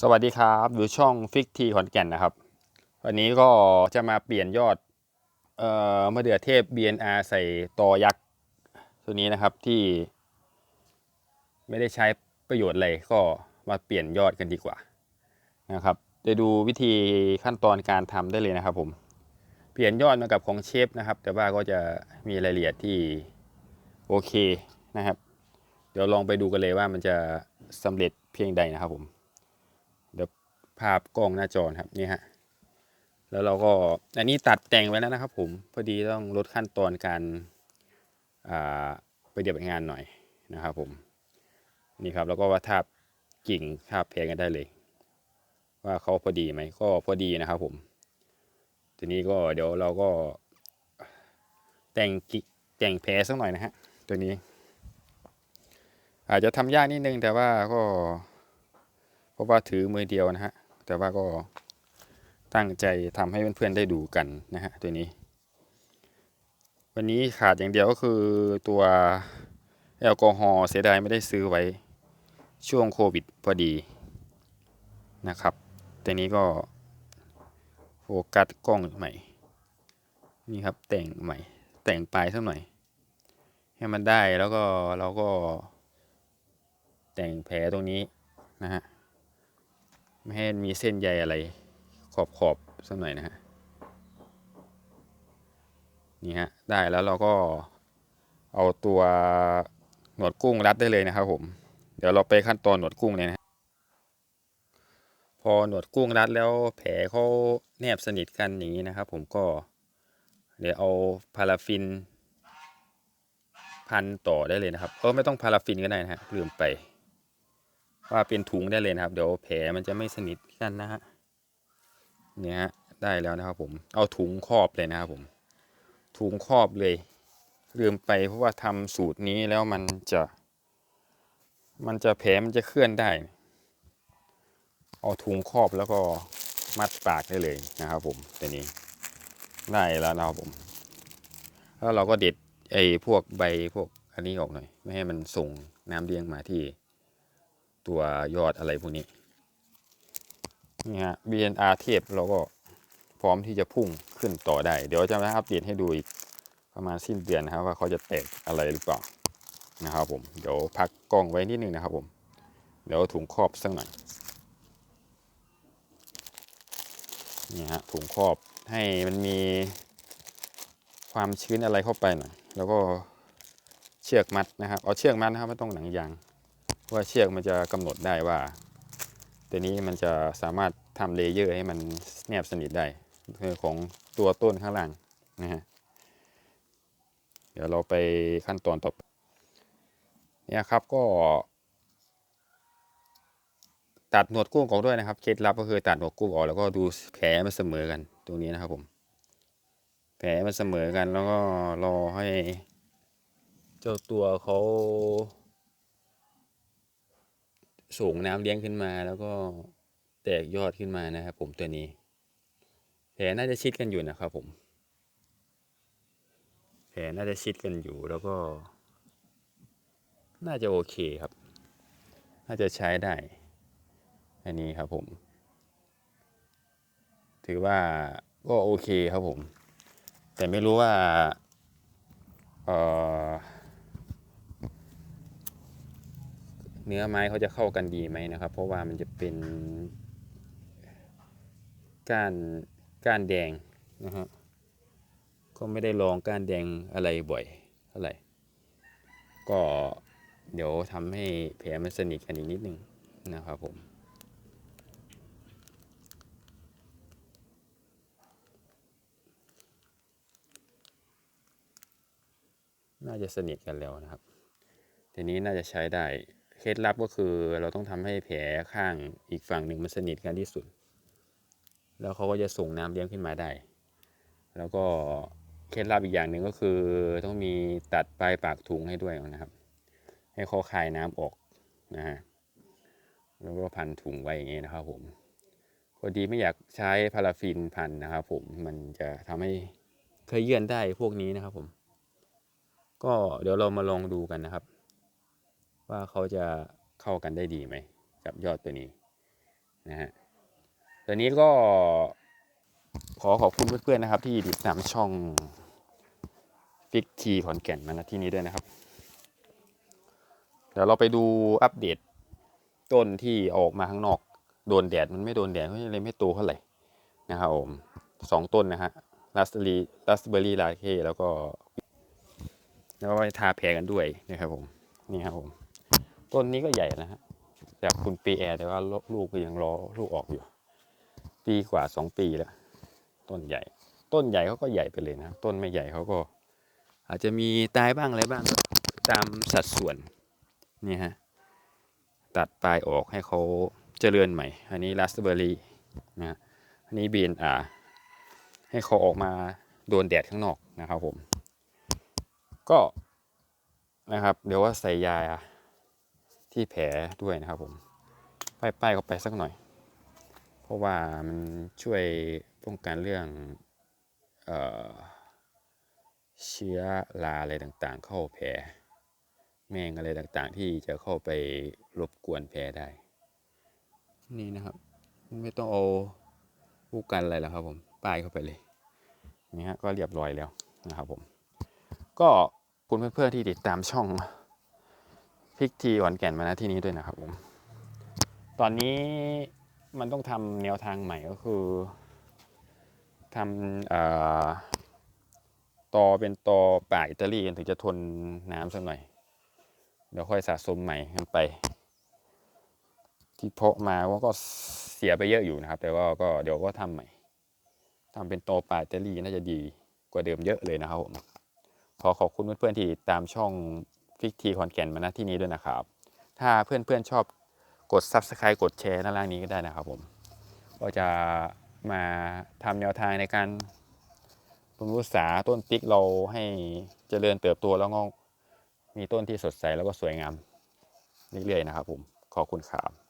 สวัสดีครับอยู่ช่องฟิกทีขอนแก่นนะครับ วันนี้ก็จะมาเปลี่ยนยอดเอ่อมะเดือเทพ BNR ใส่ตอยักษ์ตัวนี้นะครับที่ ไม่ได้ใช้ประโยชน์อะไรก็มาเปลี่ยนยอดกันดีกว่านะครับจะดูวิธีขั้นตอนการทำได้เลยนะครับผม เปลี่ยนยอดมากับของเชฟนะครับ แต่ว่าก็จะมีรายละเอียดที่โอเคนะครับ เดี๋ยวลองไปดูกันเลยว่ามันจะสำเร็จเพียงใดนะครับผม ภาพกล้องหน้าจอครับนี่ฮะแล้วเราก็อันนี้ตัดแต่งไว้แล้วนะครับ ผมพอดีต้องลดขั้นตอนการไปเดียบงานหน่อยนะครับ ผมนี่ครับแล้วก็ว่าทาบกิ่งทาบแพงกันได้เลย ว่าเขาพอดีไหมก็พอดีนะครับ ผม ทีนี้ก็เดี๋ยวเราก็แต่งกิแต่งแผลสักหน่อยนะฮะตัวนี้ อาจจะทำยากนิดนึงแต่ว่าก็เพราะว่าถือมือเดียวนะฮะ แต่ว่าก็ตั้งใจทำให้เพื่อนๆได้ดูกันนะฮะตัวนี้ วันนี้ขาดอย่างเดียวก็คือตัวแอลกอฮอล์เสียดายไม่ได้ซื้อไว้ช่วงโควิดพอดีนะครับแต่นี้ก็โฟกัสกล้องใหม่ นี่ครับแต่งใหม่ แต่งปลายสักหน่อย ให้มันได้แล้วก็เราก็แต่งแผลตรงนี้นะฮะ ไม่ให้มีเส้นใยอะไรขอบขอบสักหน่อยนะฮะนี่ฮะได้แล้วเราก็เอาตัวหนวดกุ้งรัดได้เลยนะครับผมเดี๋ยวเราไปขั้นตอนหนวดกุ้งเลยนะพอหนวดกุ้งรัดแล้วแผลเขาแนบสนิทกันอย่างนี้นะครับ ผมก็ เดี๋ยวเอาพาราฟิน พันต่อได้เลยนะครับเออไม่ต้องพาราฟินก็ได้นะฮะลืมไป ว่าเป็นถุงได้เลยนะครับ เดี๋ยวแผลมันจะไม่สนิทกันนะฮะเนี่ยฮะได้แล้วนะครับผมเอาถุงครอบเลยนะครับผม ถุงครอบเลย ลืมไปเพราะว่าทำสูตรนี้แล้วมันจะ มันจะแผลมันจะเคลื่อนได้ เอาถุงครอบแล้วก็มัดปากได้เลยนะครับ ผมตัวนี้ได้แล้วนะครับผม แล้วเราก็เด็ดไอ้พวกใบพวกอันนี้ออกหน่อย ไม่ให้มันส่งน้ำเลี้ยงมาที่ ตัวยอดอะไรพวกนี้นี่ฮะ BNR เทปเราก็พร้อมที่จะพุ่งขึ้นต่อได้ เดี๋ยวจะมาอัปเดตให้ดูอีกประมาณสิ้นเดือนนะครับ ว่าเขาจะแตกอะไรหรือเปล่านะครับผม เดี๋ยวพักกล้องไว้นิดนึงนะครับผม เดี๋ยวถุงครอบสักหน่อยนี่ฮะถุงครอบให้มันมีความชื้นอะไรเข้าไปหน่อย แล้วก็เชือกมัดนะครับ เอาเชือกมัดนะครับไม่ต้องหนังยาง ว่าเชือกมันจะกำหนดได้ว่า ตัวนี้มันจะสามารถทำเลเยอร์ให้มันแนบสนิทได้คือของตัวต้นข้างล่างนะฮะเดี๋ยวเราไปขั้นตอนต่อเนี่ยครับก็ ตัดหนวดกุ้งออกด้วยนะครับเคล็ดลับก็คือตัดหนวดกุ้งออกแล้วก็ดูแผลมันเสมอกันตรงนี้นะครับผม แผลมันเสมอกันแล้วก็รอให้ เจ้าตัวเขา สูงน้ำเลี้ยงขึ้นมา แล้วก็แตกยอดขึ้นมานะครับ ผมตัวนี้แผลน่าจะชิดกันอยู่นะครับ ผม แผลน่าจะชิดกันอยู่แล้วก็ น่าจะโอเคครับ น่าจะใช้ได้ อันนี้ครับผม ถือว่าก็โอเคครับผม แต่ไม่รู้ว่า เอ่อ เนื้อไม้เขาจะเข้ากันดีไหมนะครับ เพราะว่ามันจะเป็นก้านก้านแดงนะฮะก็ไม่ได้ลองก้านแดงอะไรบ่อยเท่าไหร่ก็เดี๋ยวทำให้แผลมันสนิทกันอีกนิดนึงนะครับผมน่าจะสนิทกันแล้วนะครับ ทีนี้น่าจะใช้ได้ ล็ดลับก็คือเราต้องทำให้แผลข้างอีกฝั่งหนึ่งมันสนิทกันที่สุด แล้วเขาก็จะส่งน้ำเลี้ยงขึ้นมาได้ แล้วก็เคล็ดลับอีกอย่างหนึ่งก็คือต้องมีตัดปลายปากถุงให้ด้วยนะครับ ให้เขาคายน้ำออกนะฮะแล้วก็พันถุงไว้อย่างนี้ยนะครับผมพอดีไม่อยากใช้พาราฟินพันนะครับผมมันจะทำให้เคยเยื่อนได้พวกนี้นะครับผม ก็เดี๋ยวเรามาลองดูกันนะครับ ว่าเขาจะเข้ากันได้ดีไหมกับยอดตัวนี้นะฮะตอนนี้ก็ขอขอบคุณเพื่อนๆนะครับ ที่ติดตามช่องฟิกทีขอนแก่นมาณที่นี้ด้วยนะครับ เดี๋ยวเราไปดูอัปเดตต้นที่ออกมาข้างนอก โดนแดดมันไม่โดนแดดก็เลยไม่โตเท่าไหร่นะครับผมสองต้นนะฮะลัสเบอรี่ลัสเบอรี่ลาเคแล้วก็ แล้วก็ไปทาแผลกันด้วยนะครับผม นี่ครับผม ต้นนี้ก็ใหญ่นะฮะจากคุณปีแอร์แต่ว่าลูกก็ยังรอลูกออกอยู่ ปีกว่าสองปีแล้ว ต้นใหญ่ ต้นใหญ่เขาก็ใหญ่ไปเลยนะต้นไม่ใหญ่เขาก็ อาจจะมีตายบ้างอะไรบ้าง ตามสัดส่วนนี่ฮะตัดปลายออกให้เขาเจริญใหม่ อันนี้ราสเบอร์รี่นะฮะอันนี้บีนอ่าให้เขาออกมาโดนแดดข้างนอกนะครับผม ก็นะครับ เดี๋ยวว่าใส่ยา ที่แผลด้วยนะครับผมป้ายๆเข้าไปสักหน่อย เพราะว่ามันช่วยป้องกันเรื่องเออเชื้อราอะไรต่างๆ เข้าแผลแมงอะไรต่างๆ ที่จะเข้าไปรบกวนแผลได้ นี่นะครับ ไม่ต้องเอาผู้กันอะไรแล้วครับผมป้ายเข้าไปเลยนี่ฮะก็เรียบร้อยแล้วนะครับผม ก็คุณเพื่อนๆที่ติดตามช่อง พิกทีขอนแก่นมาณที่นี้ด้วยนะครับผมตอนนี้มันต้องทำแนวทางใหม่ก็คือทำเอ่อตอเป็นตอป่าอิตาลีถึงจะทนน้ำสักหน่อย เดี๋ยวค่อยสะสมใหม่กันไป ที่เพาะมาว่าก็เสียไปเยอะอยู่นะครับ แต่ว่าก็เดี๋ยวก็ทำใหม่ทำเป็นตอป่าอิตาลีน่าจะดีกว่าเดิมเยอะเลยนะครับผมขอขอบคุณเพื่อนๆที่ตามช่อง ฟิกทีคอนแก่นมาณที่นี้ด้วยนะครับ ถ้าเพื่อนๆชอบกด Subscribe กดแชร์ด้านล่างนี้ก็ได้นะครับผม ก็จะมาทำแนวทางในการบำรุงรักษาต้นติ๊กเราให้เจริญเติบโตแล้วก็มีต้นที่สดใสแล้วก็สวยงามเรื่อยๆนะครับผม ขอบคุณครับ